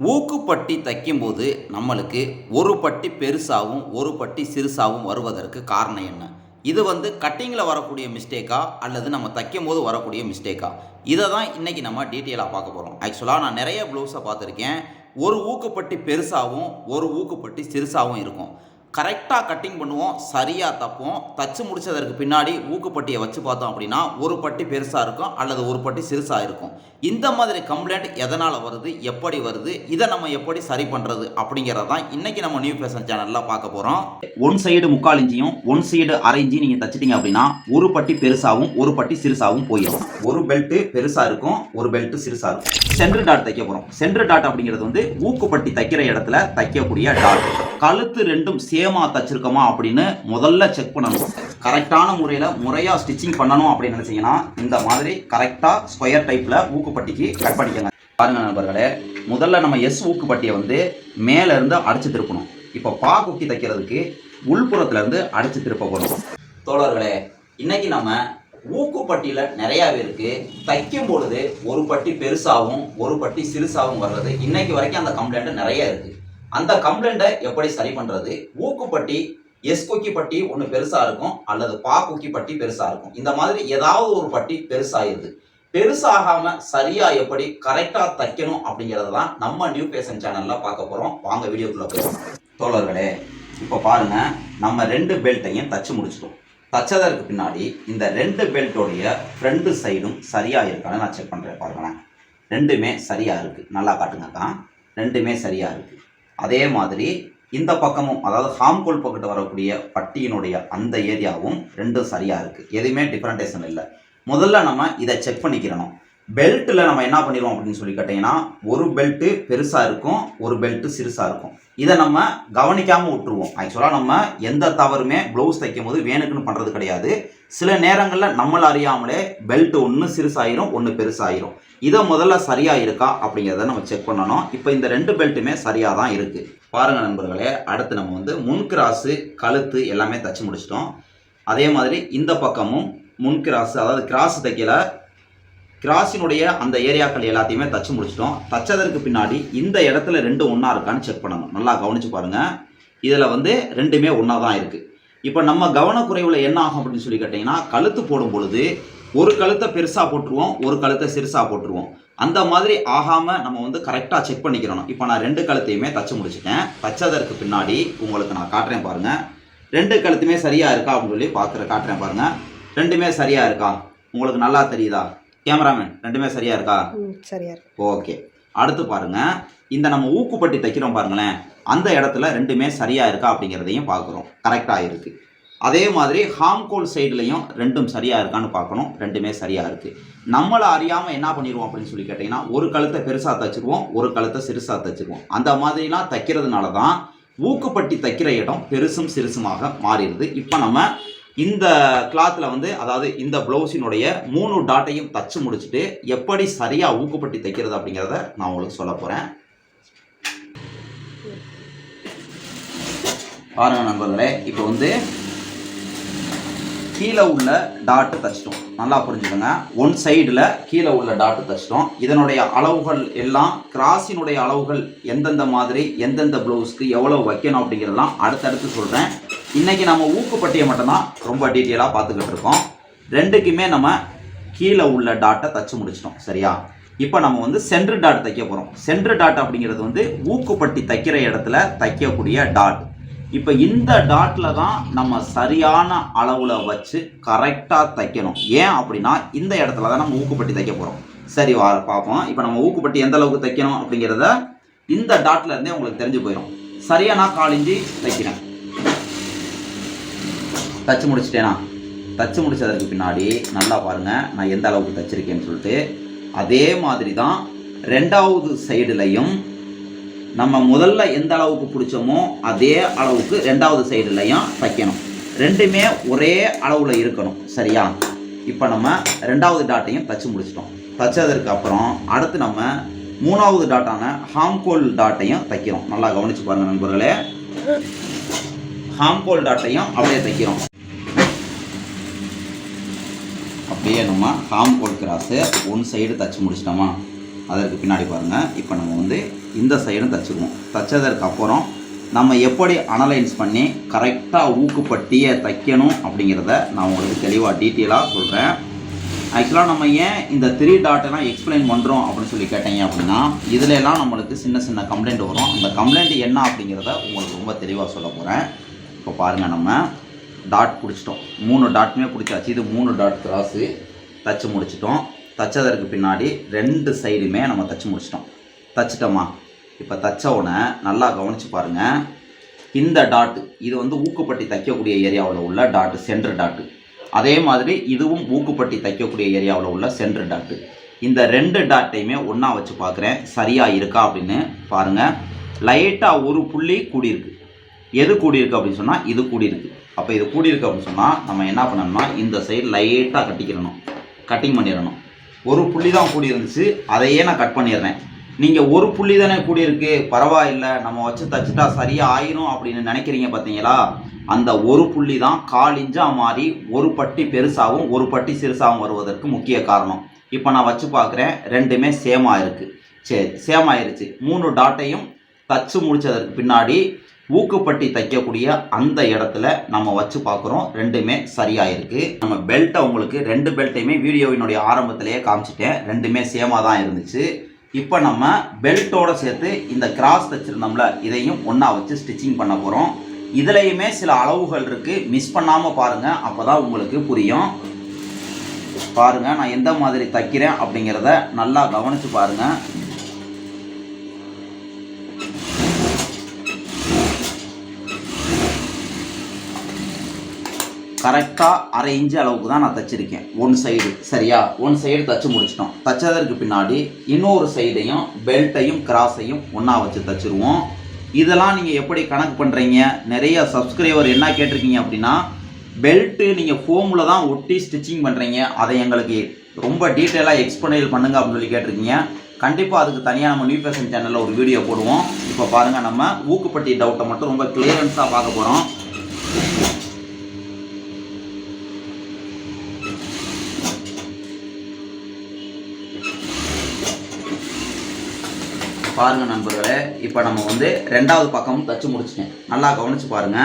ஊக்குப்பட்டி தைக்கும்போது நம்மளுக்கு ஒரு பட்டி பெருசாகவும் ஒரு பட்டி சிறுசாகவும் வருவதற்கு காரணம் என்ன? இது வந்து கட்டிங்கில் வரக்கூடிய மிஸ்டேக்கா அல்லது நம்ம தைக்கும் போது வரக்கூடிய மிஸ்டேக்கா இதை தான் இன்றைக்கி நம்ம டீட்டெயிலாக பார்க்க போகிறோம் ஆக்சுவலாக நான் நிறைய ப்ளவுஸை பார்த்துருக்கேன். ஒரு ஊக்குப்பட்டி பெருசாகவும் ஒரு ஊக்குப்பட்டி சிறுசாகவும் இருக்கும். கரெக்டாக கட்டிங் பண்ணுவோம் சரியாக தப்போம் தச்சு முடித்ததற்கு பின்னாடி ஊக்குப்பட்டியை வச்சு பார்த்தோம் அப்படின்னா ஒரு பட்டி பெருசாக இருக்கும் அல்லது ஒரு பட்டி சிறுசாக இருக்கும். இந்த மாதிரி கம்ப்ளைண்ட் எதனால் வருது எப்படி வருது இதை நம்ம எப்படி சரி பண்ணுறது அப்படிங்கிறது தான் இன்றைக்கி நம்ம நியூ ஃபேஷன் சேனலில் பார்க்க போகிறோம் ஒன் சைடு முக்கால் இஞ்சியும் ஒன் சைடு அரை இஞ்சி நீங்கள் தச்சிட்டிங்க அப்படின்னா ஒரு பட்டி பெருசாகவும் ஒரு பட்டி சிறுசாகவும் போயிடும். ஒரு பெல்ட்டு பெருசாக இருக்கும் ஒரு பெல்ட்டு சிறுசாக இருக்கும். சென்ட்ரு டாட் தைக்க போகிறோம் சென்ட்ரு டாட் அப்படிங்கிறது வந்து ஊக்குப்பட்டி தைக்கிற இடத்துல தைக்கக்கூடிய டாட் கழுத்து ரெண்டும் சேமா தச்சிருக்கோமா அப்படின்னு முதல்ல செக் பண்ணணும். கரெக்டான முறையில் முறையாக ஸ்டிச்சிங் பண்ணணும் அப்படின்னு நினச்சிங்கன்னா இந்த மாதிரி கரெக்டாக ஸ்கொயர் டைப்பில் ஊக்குப்பட்டிக்கு கட் பண்ணிக்கோங்க. பாருங்க நண்பர்களே முதல்ல நம்ம எஸ் ஊக்குப்பட்டியை வந்து மேலேருந்து அடைச்சி திருப்பணும். இப்போ பா குக்கி தைக்கிறதுக்கு உள்புறத்துலேருந்து அடைச்சி திருப்ப போகிறோம் தோழர்களே இன்றைக்கி நம்ம ஊக்குப்பட்டியில் நிறையாவே இருக்குது தைக்கும் பொழுது ஒரு பட்டி பெருசாகவும் ஒரு பட்டி சிறுசாகவும் வர்றது இன்னைக்கு வரைக்கும் அந்த கம்ப்ளைண்ட் நிறைய இருக்குது அந்த கம்ப்ளைண்ட்டை எப்படி சரி பண்ணுறது ஊக்குப்பட்டி எஸ் கொக்கி பட்டி ஒன்று பெருசாக இருக்கும் அல்லது பா கொக்கி பட்டி பெருசாக இருக்கும். இந்த மாதிரி ஏதாவது ஒரு பட்டி பெருசாகிடுது பெருசாகாமல் சரியாக எப்படி கரெக்டாக தைக்கணும் அப்படிங்கிறது தான் நம்ம நியூ பேஷன் சேனலில் பார்க்க போகிறோம் வாங்க வீடியோக்குள்ள போறோம் தோழர்களே இப்போ பாருங்க நம்ம ரெண்டு பெல்ட்டையும் தச்சு முடிச்சிட்டோம். தச்சதற்கு பின்னாடி இந்த ரெண்டு பெல்ட்டோடைய ஃப்ரண்ட் சைடும் சரியாக இருக்கான்னு நான் செக் பண்ணுறேன் பாருங்களேன். ரெண்டுமே சரியாக இருக்குது நல்லா காட்டுங்கக்கா ரெண்டுமே சரியாக இருக்குது அதே மாதிரி இந்த பக்கமும் அதாவது ஹாம்கோல் பக்கத்து வரக்கூடிய பட்டியினுடைய அந்த ஏரியாவும் ரெண்டும் சரியாக இருக்குது எதுவுமே டிஃப்ரெண்டேஷன் இல்லை. முதல்ல நம்ம இதை செக் பண்ணிக்கிறணும். பெல்ட்டில் நம்ம என்ன பண்ணிடுவோம் அப்படின்னு சொல்லி கேட்டிங்கன்னா ஒரு பெல்ட்டு பெருசாக இருக்கும் ஒரு பெல்ட்டு சிறுசாக இருக்கும். இதை நம்ம கவனிக்காமல் விட்டுருவோம். ஆக்சுவலாக நம்ம எந்த தவறுமே ப்ளவுஸ் தைக்கும் போது வேணுக்குன்னு பண்ணுறது கிடையாது. சில நேரங்களில் நம்மள அறியாமலே பெல்ட் ஒன்று சிறுசாயிரும் ஒன்று பெருசாயிரும். இதை முதல்ல சரியாக இருக்கா அப்படிங்கிறத நம்ம செக் பண்ணணும். இப்போ இந்த ரெண்டு பெல்ட்டுமே சரியாக தான் இருக்குது பாருங்கள் நண்பர்களே அடுத்து நம்ம வந்து முன் கிராஸு கழுத்து எல்லாமே தச்சு முடிச்சிட்டோம். அதே மாதிரி இந்த பக்கமும் முன் கிராஸ் அதாவது கிராஸ் தைக்கல கிராஸினுடைய அந்த ஏரியாக்கள் எல்லாத்தையுமே தச்சு முடிச்சிட்டோம். தச்சதற்கு பின்னாடி இந்த இடத்துல ரெண்டு ஒன்றா இருக்கான்னு செக் பண்ணணும். நல்லா கவனிச்சு பாருங்கள் இதில் வந்து ரெண்டுமே ஒன்றா தான் இருக்குது இப்போ நம்ம கவனக்குறைவில் என்ன ஆகும் அப்படின்னு சொல்லி கேட்டிங்கன்னா கழுத்து போடும் பொழுது ஒரு கழுத்தை பெருசாக போட்டுருவோம் ஒரு கழுத்தை சிறுசாக போட்டுருவோம். அந்த மாதிரி ஆகாமல் நம்ம வந்து கரெக்டாக செக் பண்ணிக்கிறணும். இப்போ நான் ரெண்டு கழுத்தையுமே தச்சு முடிச்சிட்டேன். தச்சதற்கு பின்னாடி உங்களுக்கு நான் காட்டுறேன் பாருங்கள் ரெண்டு கழுத்துமே சரியாக இருக்கா அப்படின்னு சொல்லி பார்க்குற காட்டுறேன் பாருங்கள் ரெண்டுமே சரியாக இருக்கா? உங்களுக்கு நல்லா தெரியுதா? கேமராமேன் ரெண்டுமே சரியாக இருக்கா? சரியா இருக்கு. ஓகே. அடுத்து பாருங்க. இந்த நம்ம ஊக்குப்பட்டி தைக்கிறோம் பாருங்களேன். அந்த இடத்துல ரெண்டுமே சரியா இருக்கா அப்படிங்கிறதையும் பார்க்குறோம். கரெக்டாக இருக்கு. அதே மாதிரி ஹாம்கோல் சைட்லையும் ரெண்டும் சரியாக இருக்கான்னு பார்க்கணும். ரெண்டுமே சரியாக இருக்குது நம்மளை அறியாமல் என்ன பண்ணிடுவோம் அப்படின்னு சொல்லி கேட்டிங்கன்னா ஒரு கழுத்தை பெருசாக தைச்சிருவோம் ஒரு கழுத்தை சிறுசாக தைச்சிருவோம். அந்த மாதிரிலாம் தைக்கிறதுனால தான் ஊக்குப்பட்டி தைக்கிற இடம் பெருசும் சிறுசுமாக மாறிடுது. இப்போ நம்ம இந்த கிளாத்தில் வந்து அதாவது இந்த ப்ளவுஸினுடைய மூணு டாட்டையும் தச்சு முடிச்சுட்டு எப்படி சரியாக ஊக்குப்பட்டி தைக்கிறது அப்படிங்கிறத நான் உங்களுக்கு சொல்ல போகிறேன் பாருங்கள் நண்பர்களே இப்போ வந்து கீழே உள்ள டாட்டு தச்சிட்டோம். நல்லா புரிஞ்சுக்கோங்க. ஒன் சைடில் கீழே உள்ள டாட்டு தச்சிட்டோம். இதனுடைய அளவுகள் எல்லாம் கிராஸினுடைய அளவுகள் எந்தெந்த மாதிரி எந்தெந்த ப்ளவுஸ்க்கு எவ்வளோ வைக்கணும் அப்படிங்கிறதெல்லாம் அடுத்தடுத்து சொல்கிறேன் இன்றைக்கி நம்ம ஊக்குப்பட்டியை மட்டும்தான் ரொம்ப டீட்டெயிலாக பார்த்துக்கிட்டு இருக்கோம். ரெண்டுக்குமே நம்ம கீழே உள்ள டாட்டை தச்சு முடிச்சிட்டோம். சரியா? இப்போ நம்ம வந்து சென்ட்ரு டாட் தைக்க போகிறோம் சென்ட்ரு டாட் அப்படிங்கிறது வந்து ஊக்குப்பட்டி தைக்கிற இடத்துல தைக்கக்கூடிய டாட் இப்போ இந்த டாட்டில் தான் நம்ம சரியான அளவில் வச்சு கரெக்டாக தைக்கணும். ஏன் அப்படின்னா இந்த இடத்துல தான் நம்ம ஊக்குப்பட்டி தைக்க போகிறோம் சரி வா பார்ப்போம். இப்போ நம்ம ஊக்குப்பட்டி எந்த அளவுக்கு தைக்கணும் அப்படிங்கிறத இந்த டாட்டில் இருந்தே உங்களுக்கு தெரிஞ்சு போயிடும் சரியாக நான் காலிஞ்சி தைக்கிறேன். தச்சு முடிச்சிட்டேனா? தச்சு முடிச்சதற்கு பின்னாடி நல்லா பாருங்கள் நான் எந்த அளவுக்கு தச்சிருக்கேன்னு சொல்லிட்டு அதே மாதிரி தான் ரெண்டாவது சைடுலையும் நம்ம முதல்ல எந்த அளவுக்கு பிடிச்சோமோ அதே அளவுக்கு ரெண்டாவது சைடுலையும் தைக்கணும் ரெண்டுமே ஒரே அளவில் இருக்கணும் சரியா? இப்போ நம்ம ரெண்டாவது டாட்டையும் தச்சு முடிச்சிட்டோம். தச்சதற்கு அப்புறம் அடுத்து நம்ம மூணாவது டாட்டான ஹாம்கோல் டாட்டையும் தைக்கிறோம். நல்லா கவனிச்சு பாருங்கள் நண்பர்களே. ஹாம்கோல் டாட்டையும் அப்படியே தைக்கிறோம். அப்படியே நம்ம ஹாம்கோல் கிராஸு ஒன் சைடு தச்சு முடிச்சிட்டோமா? அதற்கு பின்னாடி பாருங்கள் இப்போ நம்ம வந்து இந்த சைடும் தச்சுக்குவோம் தைச்சதற்கு அப்புறம் நம்ம எப்படி அனலைஸ் பண்ணி கரெக்டாக ஊக்குப்பட்டியை தைக்கணும் அப்படிங்கிறத நான் உங்களுக்கு தெளிவாக டீட்டெயிலாக சொல்கிறேன் ஆக்சுவலாக நம்ம ஏன் இந்த த்ரீ டாட்டெல்லாம் எக்ஸ்பிளைன் பண்ணுறோம் அப்படின்னு சொல்லி கேட்டீங்க அப்படின்னா இதில் எல்லாம் நம்மளுக்கு சின்ன சின்ன கம்ப்ளைண்ட் வரும். அந்த கம்ப்ளைண்ட் என்ன அப்படிங்கிறத உங்களுக்கு ரொம்ப தெளிவாக சொல்ல போகிறேன் இப்போ பாருங்கள் நம்ம டாட் பிடிச்சிட்டோம். மூணு டாட்டுமே பிடிச்சாச்சு. இது மூணு டாட் கிராஸு தச்சு முடிச்சிட்டோம். தச்சதற்கு பின்னாடி ரெண்டு சைடுமே நம்ம தச்சு முடிச்சிட்டோம். தச்சிட்டோமா? இப்போ தச்ச உடனே நல்லா கவனித்து பாருங்கள் இந்த டாட்டு இது வந்து ஊக்குப்பட்டி தைக்கக்கூடிய ஏரியாவில் உள்ள டாட்டு சென்ட்ரு டாட்டு அதே மாதிரி இதுவும் ஊக்குப்பட்டி தைக்கக்கூடிய ஏரியாவில் உள்ள சென்ட்ரு டாட்டு இந்த ரெண்டு டாட்டையுமே ஒன்றா வச்சு பார்க்குறேன் சரியாக இருக்கா அப்படின்னு பாருங்கள் லைட்டாக ஒரு புள்ளி கூடியிருக்கு. எது கூடியிருக்கு அப்படின்னு சொன்னால் இது கூடியிருக்கு. அப்போ இது கூடியிருக்கு அப்படின்னு சொன்னால் நம்ம என்ன பண்ணணும்னா இந்த சைடு லைட்டாக கட்டிக்கிறணும். கட்டிங் பண்ணிடணும். ஒரு புள்ளி தான் கூடி இருந்துச்சு அதையே நான் கட் பண்ணிடுறேன். நீங்கள் ஒரு புள்ளி தானே கூடியிருக்கு. பரவாயில்லை. நம்ம வச்சு தச்சுட்டா சரியாக ஆயிரும் அப்படின்னு நினைக்கிறீங்க பார்த்தீங்களா? அந்த ஒரு புள்ளி தான் கால் இஞ்சாக மாறி ஒரு பட்டி பெருசாகவும் ஒரு பட்டி சிறுசாகவும் வருவதற்கு முக்கிய காரணம். இப்போ நான் வச்சு பார்க்குறேன். ரெண்டுமே சேமாக இருக்குது சரி சேம் ஆயிருச்சு. மூணு டாட்டையும் தச்சு முடித்ததற்கு பின்னாடி ஊக்குப்பட்டி தைக்கக்கூடிய அந்த இடத்துல நம்ம வச்சு பார்க்குறோம். ரெண்டுமே சரியாக இருக்குது நம்ம பெல்ட்டை உங்களுக்கு ரெண்டு பெல்ட்டையுமே வீடியோவினுடைய ஆரம்பத்திலேயே காமிச்சிட்டேன். ரெண்டுமே சேமாக தான் இருந்துச்சு. இப்போ நம்ம பெல்ட்டோட சேர்த்து இந்த கிராஸ் தைச்சிருந்தோம்ல இதையும் ஒன்றா வச்சு ஸ்டிச்சிங் பண்ண போகிறோம் இதுலேயுமே சில அளவுகள் இருக்குது மிஸ் பண்ணாமல் பாருங்கள் அப்போ தான் உங்களுக்கு புரியும். பாருங்கள் நான் எந்த மாதிரி தைக்கிறேன் அப்படிங்கிறத நல்லா கவனித்து பாருங்கள் கரெக்டாக அரை இன்ச்சு அளவுக்கு தான் நான் தச்சிருக்கேன். ஒன் சைடு சரியா? ஒன் சைடு தச்சு முடிச்சிட்டோம். தச்சதற்கு பின்னாடி இன்னொரு சைடையும் பெல்ட்டையும் கிராஸையும் ஒன்றா வச்சு தச்சிருவோம். இதெல்லாம் நீங்கள் எப்படி கணக்கு பண்ணுறீங்க நிறைய சப்ஸ்கிரைபர் என்ன கேட்டிருக்கீங்க அப்படின்னா பெல்ட்டு நீங்கள் ஃபோமில் தான் ஒட்டி ஸ்டிச்சிங் பண்ணுறீங்க அதை எங்களுக்கு ரொம்ப டீட்டெயிலாக எக்ஸ்பிளைன் பண்ணுங்க அப்படின்னு சொல்லி கேட்டிருக்கீங்க. கண்டிப்பாக அதுக்கு தனியாக நம்ம நியூ ஃபேஷன் சேனலில் ஒரு வீடியோ போடுவோம். இப்போ பாருங்கள் நம்ம ஊக்குப்பட்டி டவுட்டை மட்டும் ரொம்ப கிளியரன்ஸாக பார்க்க போகிறோம் பாருங்க நண்பர்களே. இப்போ நம்ம வந்து ரெண்டாவது பக்கமும் தச்சு முடிச்சிட்டேன் நல்லா கவனிச்சு பாருங்க.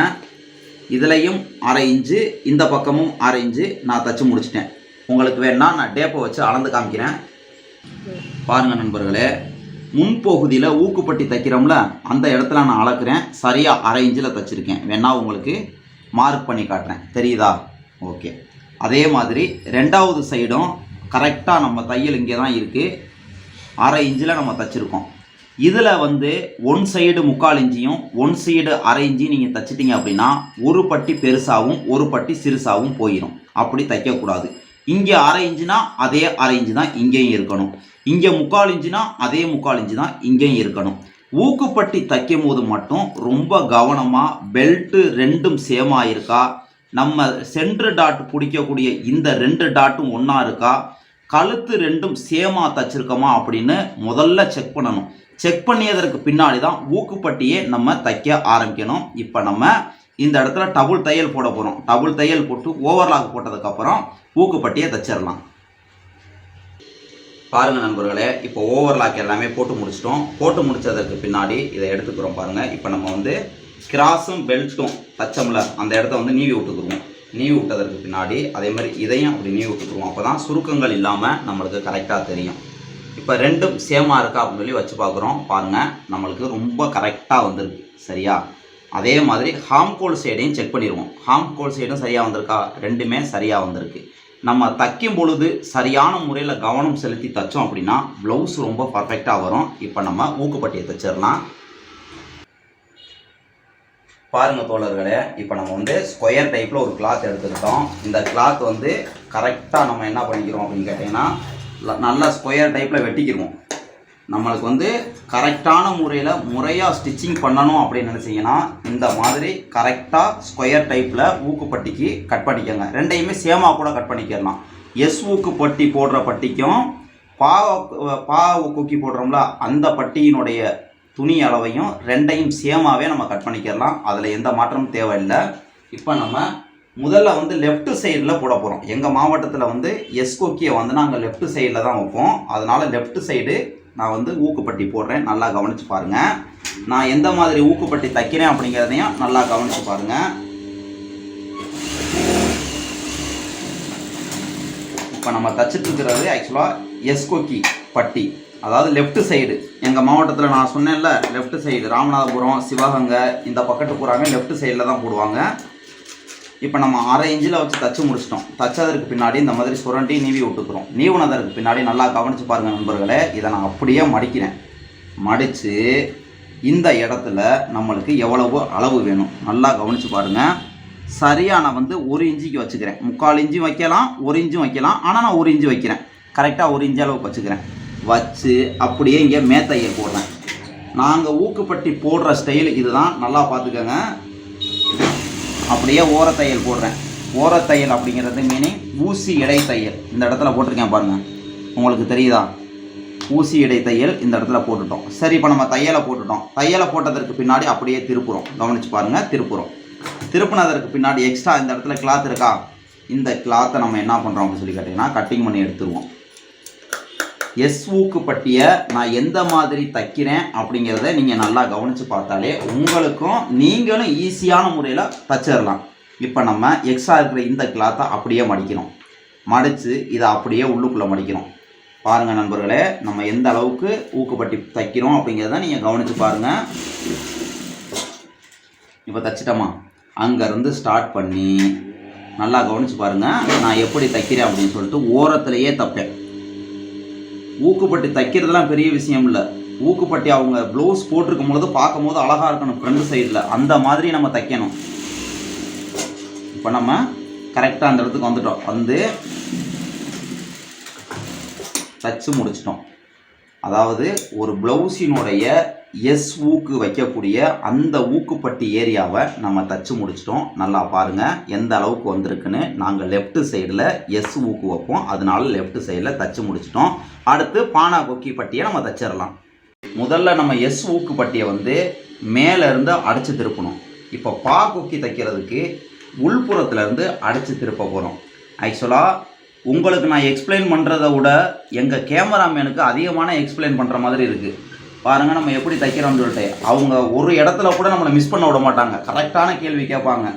இதுலையும் அரை இன்ச்சு இந்த பக்கமும் அரை இன்ச்சு நான் தச்சு முடிச்சிட்டேன். உங்களுக்கு வேணால் நான் டேப்பை வச்சு அளந்து காமிக்கிறேன். பாருங்க நண்பர்களே. முன்பகுதியில் ஊக்குப்பட்டி தைக்கிறோம்ல அந்த இடத்துல நான் அளக்குறேன். சரியாக அரை இன்ச்சில் தைச்சிருக்கேன். வேணால் உங்களுக்கு மார்க் பண்ணி காட்டுறேன். தெரியுதா? ஓகே. அதே மாதிரி ரெண்டாவது சைடும் கரெக்டாக நம்ம தையல் இங்கே தான் இருக்குது அரை இன்ச்சில் நம்ம தச்சுருக்கோம். இதில் வந்து ஒன் சைடு முக்கால் இஞ்சியும் ஒன் சைடு அரை இஞ்சி நீங்கள் தைச்சிட்டிங்க அப்படின்னா ஒரு பட்டி பெருசாகவும் ஒரு பட்டி சிறுசாகவும் போயிடும் அப்படி தைக்கக்கூடாது. இங்கே அரை இன்ச்சுனா அதே அரை இன்ச்சு தான் இங்கேயும் இருக்கணும். இங்கே முக்கால் இன்ச்சுனா அதே முக்கால் இன்ச்சு தான் இங்கேயும் இருக்கணும். ஊக்குப்பட்டி தைக்கும் போது மட்டும் ரொம்ப கவனமாக பெல்ட்டு ரெண்டும் சேமாக இருக்கா? நம்ம சென்ட்ரு டாட் பிடிக்கக்கூடிய இந்த ரெண்டு டாட்டும் ஒன்றா இருக்கா? கழுத்து ரெண்டும் சேமாக தச்சிருக்கோமா அப்படின்னு முதல்ல செக் பண்ணணும். செக் பண்ணியதற்கு பின்னாடி தான் ஊக்குப்பட்டியே நம்ம தைக்க ஆரம்பிக்கணும். இப்போ நம்ம இந்த இடத்துல டபுள் தையல் போட போகிறோம் டபுள் தையல் போட்டு ஓவர்லாக் போட்டதுக்கப்புறம் ஊக்குப்பட்டியை தைச்சிடலாம். பாருங்கள் நண்பர்களே இப்போ ஓவர்லாக் எல்லாமே போட்டு முடிச்சிட்டோம். போட்டு முடிச்சதற்கு பின்னாடி இதை எடுத்துக்கிறோம் பாருங்கள் இப்போ நம்ம வந்து கிராஸும் பெல்ட்டும் தச்சமில் அந்த இடத்த வந்து நீவி விட்டுக்குருவோம் நீவி விட்டதற்கு பின்னாடி அதே மாதிரி இதையும் அப்படி நீவி விட்டுக்குருவோம் அப்போ தான் சுருக்கங்கள் இல்லாமல் நம்மளுக்கு கரெக்டாக தெரியும். இப்போ ரெண்டும் சேமாக இருக்கா அப்படின்னு சொல்லி வச்சு பார்க்குறோம். பாருங்கள் நம்மளுக்கு ரொம்ப கரெக்டாக வந்திருக்கு. சரியா? அதே மாதிரி ஹாம்கோல் சைடையும் செக் பண்ணிடுவோம். ஹாம்கோல் சைடும் சரியாக வந்திருக்கா? ரெண்டுமே சரியாக வந்திருக்கு. நம்ம தைக்கும் பொழுது சரியான முறையில் கவனம் செலுத்தி தைச்சோம் அப்படின்னா ப்ளவுஸ் ரொம்ப பர்ஃபெக்டாக வரும். இப்போ நம்ம ஊக்குப்பட்டியை தைச்சிடலாம். பாருங்கள் தோழர்களே இப்போ நம்ம வந்து ஸ்கொயர் டைப்பில் ஒரு கிளாத் எடுத்துக்கிட்டோம் இந்த கிளாத் வந்து கரெக்டாக நம்ம என்ன பண்ணிக்கிறோம் அப்படின்னு கேட்டிங்கன்னா நல்லா ஸ்கொயர் டைப்பில் வெட்டிக்கிருவோம். நம்மளுக்கு வந்து கரெக்டான முறையில் முறையாக ஸ்டிச்சிங் பண்ணணும் அப்படின்னு நினச்சிங்கன்னா இந்த மாதிரி கரெக்டாக ஸ்கொயர் டைப்பில் ஊக்குப்பட்டிக்கு கட் பண்ணிக்கோங்க. ரெண்டையுமே சேமாக கூட கட் பண்ணிக்கிறலாம் எஸ் ஊக்குப்பட்டி போடுற பட்டிக்கும் பா பா ஊக்குக்கி போடுறோம்ல அந்த பட்டியினுடைய துணி அளவையும் ரெண்டையும் சேமாகவே நம்ம கட் பண்ணிக்கிறலாம் அதில் எந்த மாற்றமும் தேவையில்லை. இப்போ நம்ம முதல்ல வந்து லெஃப்ட் சைடில் போட போகிறோம் எங்கள் மாவட்டத்தில் வந்து எஸ் கொக்கியை வந்து நாங்கள் லெஃப்ட் சைடில் தான் வைப்போம். அதனால் லெஃப்ட் சைடு நான் வந்து ஊக்குப்பட்டி போடுறேன். நல்லா கவனித்து பாருங்கள் நான் எந்த மாதிரி ஊக்குப்பட்டி தைக்கிறேன் அப்படிங்கிறதையும் நல்லா கவனித்து பாருங்கள் இப்போ நம்ம தச்சிட்ருக்கிறது ஆக்சுவலாக எஸ்கோக்கி பட்டி. அதாவது லெஃப்ட் சைடு எங்கள் மாவட்டத்தில் நான் சொன்னேன்ல லெஃப்ட் சைடு ராமநாதபுரம் சிவகங்கை இந்த பக்கத்து போகிறாங்க லெஃப்ட் சைடில் தான் போடுவாங்க. இப்போ நம்ம அரை இன்ச்சில் வச்சு தச்சு முடிச்சிட்டோம். தச்சதற்கு பின்னாடி இந்த மாதிரி சுரண்டி நீவி விட்டுக்கிறோம். நீவுனதற்கு பின்னாடி நல்லா கவனித்து பாருங்கள் நண்பர்களே இதை நான் அப்படியே மடிக்கிறேன். மடித்து இந்த இடத்துல நம்மளுக்கு எவ்வளவு அளவு வேணும். நல்லா கவனித்து பாருங்கள் சரியாக நான் வந்து ஒரு இன்ச்சுக்கு வச்சுக்கிறேன். முக்கால் இன்ச்சு வைக்கலாம் ஒரு இன்ச்சும் வைக்கலாம். ஆனால் நான் ஒரு இன்ச்சு வைக்கிறேன். கரெக்டாக ஒரு இன்ச்சு அளவுக்கு வச்சுக்கிறேன். வச்சு அப்படியே இங்கே மேத்தையை போடுறேன். நாங்கள் ஊக்குப்பட்டி போடுற ஸ்டைல் இதுதான். நல்லா பார்த்துக்கோங்க. அப்படியே ஓரத்தையல் போடுறேன். ஓரத்தையல் அப்படிங்கிறது மீனிங் ஊசி இடைத்தையல். இந்த இடத்துல போட்டிருக்கேன் பாருங்கள் உங்களுக்கு தெரியுதா? ஊசி இடை தையல் இந்த இடத்துல போட்டுட்டோம். சரி இப்போ நம்ம தையலை போட்டுட்டோம். தையலை போட்டதற்கு பின்னாடி அப்படியே திருப்புறோம். கவனிச்சு பாருங்கள் திருப்புறோம். திருப்பினதற்கு பின்னாடி எக்ஸ்ட்ரா இந்த இடத்துல கிளாத் இருக்கா? இந்த கிளாத்தை நம்ம என்ன பண்ணுறோம் அப்படின்னு சொல்லி கேட்டிங்கன்னா கட்டிங் பண்ணி எடுத்துருவோம். எஸ் ஊக்குப்பட்டியை நான் எந்த மாதிரி தைக்கிறேன் அப்படிங்கிறத நீங்கள் நல்லா கவனித்து பார்த்தாலே உங்களுக்கும் நீங்களும் ஈஸியான முறையில் தச்சிடலாம் இப்போ நம்ம எக்ஸ்ட்ரா இருக்கிற இந்த கிளாத்தை அப்படியே மடிக்கிறோம் மடித்து இதை அப்படியே உள்ளுக்குள்ளே மடிக்கிறோம் பாருங்கள் நண்பர்களே நம்ம எந்த அளவுக்கு ஊக்குப்பட்டி தைக்கிறோம் அப்படிங்கிறத நீங்கள் கவனித்து பாருங்கள் இப்போ தச்சிட்டோமா? அங்கேருந்து ஸ்டார்ட் பண்ணி நல்லா கவனித்து பாருங்கள் நான் எப்படி தைக்கிறேன் அப்படின்னு சொல்லிட்டு ஓரத்துலேயே தைப்பேன். ஊக்குப்பட்டி தைக்கிறதுலாம் பெரிய விஷயம் இல்லை. ஊக்குப்பட்டி அவங்க ப்ளவுஸ் போட்டிருக்கும் பொழுது பார்க்கும் போது அழகாக இருக்கணும் ஃப்ரண்ட் சைடில் அந்த மாதிரி நம்ம தைக்கணும். இப்போ நம்ம கரெக்டாக அந்த இடத்துக்கு வந்துட்டோம். வந்து தச்சு முடிச்சிட்டோம். அதாவது ஒரு ப்ளவுஸினுடைய எஸ் ஊக்கு வைக்கக்கூடிய அந்த ஊக்குப்பட்டி ஏரியாவை நம்ம தச்சு முடிச்சிட்டோம். நல்லா பாருங்கள் எந்த அளவுக்கு வந்திருக்குன்னு. நாங்கள் லெஃப்ட் சைடில் எஸ் ஊக்கு வைப்போம். அதனால லெஃப்ட் சைடில் தச்சு முடிச்சிட்டோம். அடுத்து பானா கொக்கி பட்டியை நம்ம தச்சிடலாம் முதல்ல நம்ம எஸ் ஊக்கு பட்டியை வந்து மேலேருந்து அடைச்சி திருப்பணும். இப்போ பா கொக்கி தைக்கிறதுக்கு உள்புறத்துலேருந்து அடைச்சி திருப்ப போகிறோம் ஆக்சுவலாக உங்களுக்கு நான் எக்ஸ்பிளைன் பண்ணுறத விட எங்கள் கேமராமேனுக்கு அதிகமான எக்ஸ்பிளைன் பண்ணுற மாதிரி இருக்குது பாருங்கள் நம்ம எப்படி தைக்கிறோம்னு சொல்லிட்டு. அவங்க ஒரு இடத்துல கூட நம்மளை மிஸ் பண்ண விட மாட்டாங்க. கரெக்டான கேள்வி கேட்பாங்க.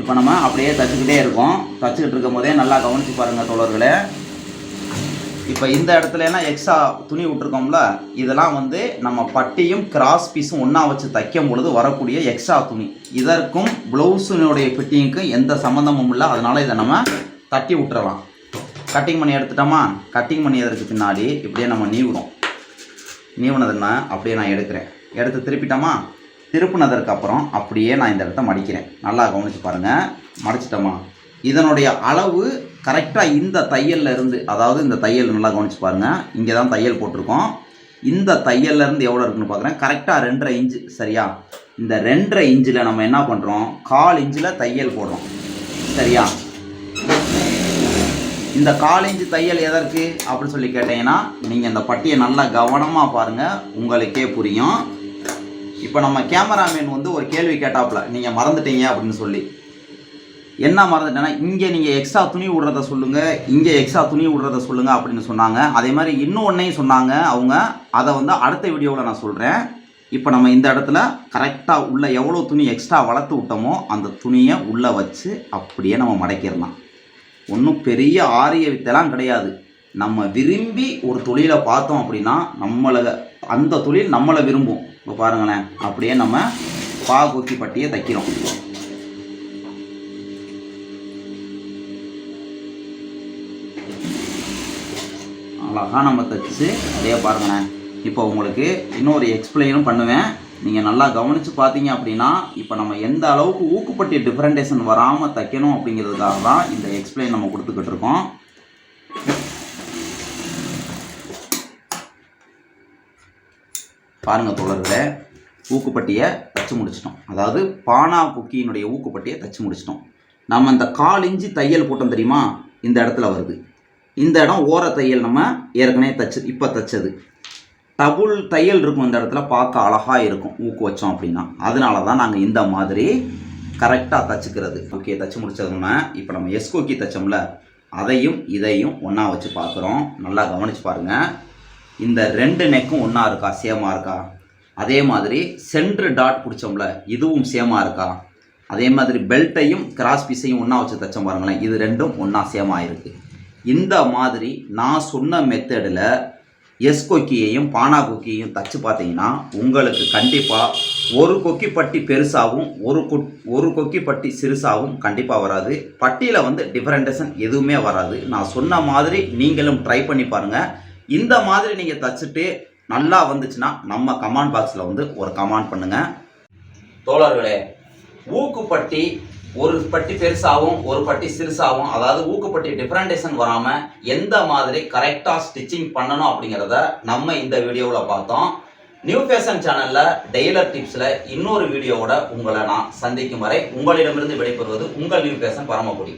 இப்போ நம்ம அப்படியே தச்சுக்கிட்டே இருக்கோம். தச்சுக்கிட்டு இருக்கும் போதே நல்லா கவனித்து பாருங்கள் தோழர்களே. இப்போ இந்த இடத்துலலாம் எக்ஸ்ட்ரா துணி விட்டுருக்கோம்ல இதெல்லாம் வந்து நம்ம பட்டியும் கிராஸ் பீஸும் ஒன்றா வச்சு தைக்கும் பொழுது வரக்கூடிய எக்ஸ்ட்ரா துணி. இதற்கும் ப்ளவுஸுனுடைய ஃபிட்டிங்க்கும் எந்த சம்மந்தமும் இல்லை. அதனால இதை நம்ம தட்டி விட்டுறலாம். கட்டிங் பண்ணி எடுத்துட்டோமா? கட்டிங் பண்ணியதற்கு பின்னாடி இப்படியே நம்ம நீவுறோம். நீவுனதுன்னா அப்படியே நான் எடுக்கிறேன். எடுத்து திருப்பிட்டோமா? திருப்பினதற்கு அப்புறம் அப்படியே நான் இந்த இடத்த மடிக்கிறேன். நல்லா கவனிச்சு பாருங்கள் மடிச்சிட்டோமா? இதனுடைய அளவு கரெக்டாக இந்த தையலில் இருந்து அதாவது இந்த தையல் நல்லா கவனிச்சு பாருங்கள் இங்கே தான் தையல் போட்டிருக்கோம். இந்த தையல்லேருந்து எவ்வளோ இருக்குன்னு பார்க்குறேன் கரெக்டாக ரெண்டரை இன்ச்சு சரியா? இந்த ரெண்டரை இன்ச்சில் நம்ம என்ன பண்ணுறோம் கால் இன்ச்சில் தையல் போடுறோம். சரியா? இந்த காலேஜ் தையல் எதற்கு அப்படின்னு சொல்லி கேட்டீங்கன்னா நீங்கள் இந்த பட்டியை நல்லா கவனமாக பாருங்கள் உங்களுக்கே புரியும். இப்போ நம்ம கேமராமேன் வந்து ஒரு கேள்வி கேட்டாப்புல நீங்கள் மறந்துட்டீங்க அப்படின்னு சொல்லி. என்ன மறந்துட்டேன்னா இங்கே நீங்கள் எக்ஸ்ட்ரா துணி விடுறத சொல்லுங்கள் இங்கே எக்ஸ்ட்ரா துணி விடுறத சொல்லுங்கள் அப்படின்னு சொன்னாங்க. அதே மாதிரி இன்னொன்னையும் சொன்னாங்க அவங்க. அதை வந்து அடுத்த வீடியோவில் நான் சொல்கிறேன் இப்போ நம்ம இந்த இடத்துல கரெக்டாக உள்ள எவ்வளோ துணி எக்ஸ்ட்ரா வளர்த்து விட்டோமோ அந்த துணியை உள்ளே வச்சு அப்படியே நம்ம மடக்கிடலாம். ஒன்றும் பெரிய ஆரிய வித்தெல்லாம் கிடையாது. நம்ம விரும்பி ஒரு தொழிலை பார்த்தோம் அப்படின்னா நம்மளை அந்த தொழில் நம்மளை விரும்பும். இப்போ பாருங்களேன் அப்படியே நம்ம பா கொக்கி பட்டியை தைக்கிறோம். அழகாக நம்ம தைச்சு அதே பாருங்களேன். இப்போ உங்களுக்கு இன்னொரு எக்ஸ்பிளைனும் பண்ணுவேன். நீங்கள் நல்லா கவனித்து பார்த்தீங்க அப்படின்னா இப்போ நம்ம எந்த அளவுக்கு ஊக்குப்பட்டி டிஃப்ரெண்டேஷன் வராமல் தைக்கணும் அப்படிங்கிறதுக்காக தான் இந்த எக்ஸ்பிளைன் நம்ம கொடுத்துக்கிட்டு இருக்கோம். பாருங்க தோழர்களே ஊக்குப்பட்டியை தச்சு முடிச்சிட்டோம். அதாவது பானா குக்கியினுடைய ஊக்குப்பட்டியை தச்சு முடிச்சிட்டோம். நம்ம இந்த கால் இஞ்சி தையல் போட்டோம் தெரியுமா? இந்த இடத்துல வருது. இந்த இடம் ஓர தையல் நம்ம ஏற்கனவே தச்சு இப்போ தச்சது. டபுள் தையல் இருக்கும் இந்த இடத்துல பார்க்க அழகாக இருக்கும் ஊக்கு வச்சோம் அப்படின்னா. அதனால தான் நாங்கள் இந்த மாதிரி கரெக்டாக தச்சுக்கிறது. ஓகே தச்சு முடிச்சதுன்னா இப்போ நம்ம எஸ்கோக்கி தச்சோம்ல அதையும் இதையும் ஒன்றா வச்சு பார்க்குறோம் நல்லா கவனித்து பாருங்கள் இந்த ரெண்டு நெக்கும் ஒன்றா இருக்கா? சேமாக இருக்கா? அதே மாதிரி சென்ட்ரு டாட் பிடிச்சோம்ல இதுவும் சேமாக இருக்கா? அதே மாதிரி பெல்ட்டையும் கிராஸ் பீஸையும் ஒன்றா வச்சு தைச்சோம் பாருங்களேன். இது ரெண்டும் ஒன்றா சேமாக இருக்குது இந்த மாதிரி நான் சொன்ன மெத்தடில் எஸ் கொக்கியையும் பானா கொக்கியையும் தச்சு பார்த்தீங்கன்னா உங்களுக்கு கண்டிப்பாக ஒரு கொக்கி பட்டி பெருசாகவும் ஒரு கொ ஒரு கொக்கி பட்டி சிறுசாகவும் கண்டிப்பாக வராது. பட்டியில் வந்து டிஃப்ரெண்டேஷன் எதுவுமே வராது. நான் சொன்ன மாதிரி நீங்களும் ட்ரை பண்ணி பாருங்கள் இந்த மாதிரி நீங்கள் தச்சுட்டு நல்லா வந்துச்சுன்னா நம்ம கமெண்ட் பாக்ஸில் வந்து ஒரு கமெண்ட் பண்ணுங்கள் தோழர்களே ஊக்குப்பட்டி ஒரு பட்டி பெருசாகவும் ஒரு பட்டி சிறுசாகவும் அதாவது ஊக்குப்பட்டி டிஃப்ரெண்டேஷன் வராமல் எந்த மாதிரி கரெக்டாக ஸ்டிச்சிங் பண்ணணும் அப்படிங்கிறத நம்ம இந்த வீடியோவில் பார்த்தோம். நியூ ஃபேஷன் சேனலில் டெய்லர் டிப்ஸில் இன்னொரு வீடியோவோட உங்களை நான் சந்திக்கும் வரை உங்களிடமிருந்து விடைபெறுவது உங்கள் நியூ ஃபேஷன் பரமக்குடி.